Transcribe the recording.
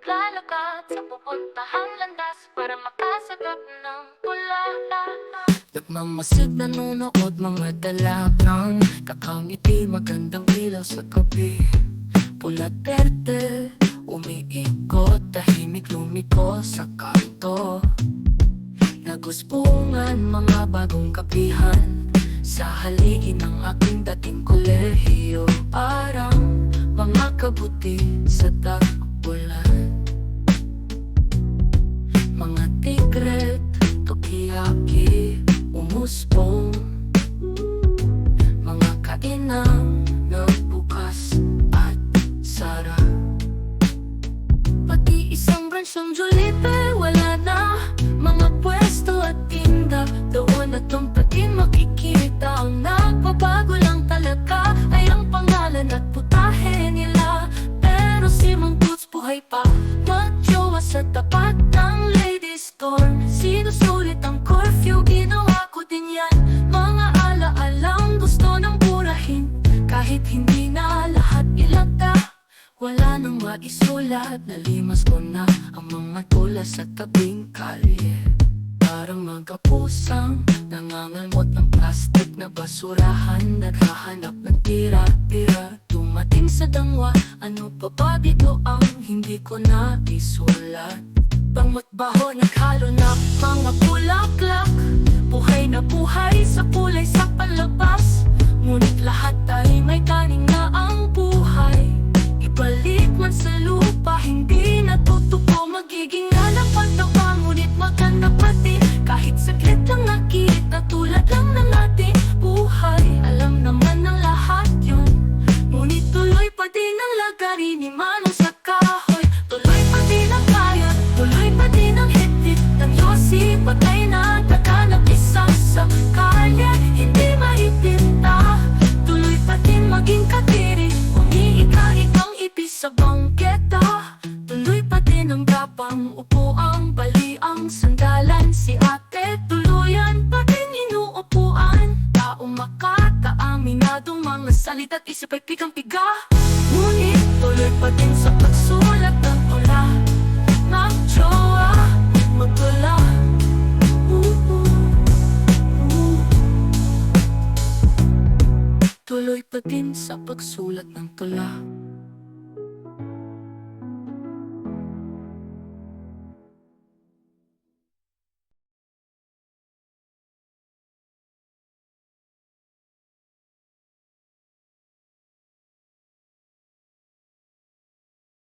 maglalakad sa pupuntahang landas Para makasagap ng tula Nagmamasid nanonood mga dalapang Kakangiti magandang ilaw sa gabi. Pula terte Umiikot tahimik lumiko sa kanto. Naguspungan mga bagong kapihan Sa haligi ng aking dating kolehiyo. Parang mga kabuti sa tagpulan kainang nagbukas at sara. Pati isang bransyong Julipe wala na. Mga at tinda Doon at tumpatin makikita Ang nagbabago lang Ay ang pangalan at putahe nila. Pero si Mang pa. Magjowa sa tapat Kahit hindi na lahat ilagda wala nang maisulat. Nalimas ko na ang mga tula sa tabing kalye. Parang mga pusang nangangalmot ng plastic na basurahan. Naghahanap ng tira-tira Dumating sa dangwa. Ano pa ba dito ang hindi ko na isulat? Pangmatbaho naghalo na mga bulaklak ni Manong sa kahoy. Tuloy pa din ang kaya, tuloy pa din ang hitit Ng Yossi, patay na, isa sa kalye. Hindi maitinda, tuloy pa din maging katiri. Umiika-ikang ipis sa bangketa. Tuloy pa din ang gapang upo ang bali ang sandalan Si ate. Tuluyan pa din inuupuan Taong makata aminadong mga salita't isip ay pigang-piga Ngunit tuloy pa din sa pagsulat ng tula Magjowa, magtula ooh, ooh. Tuloy pa din sa pagsulat ng tula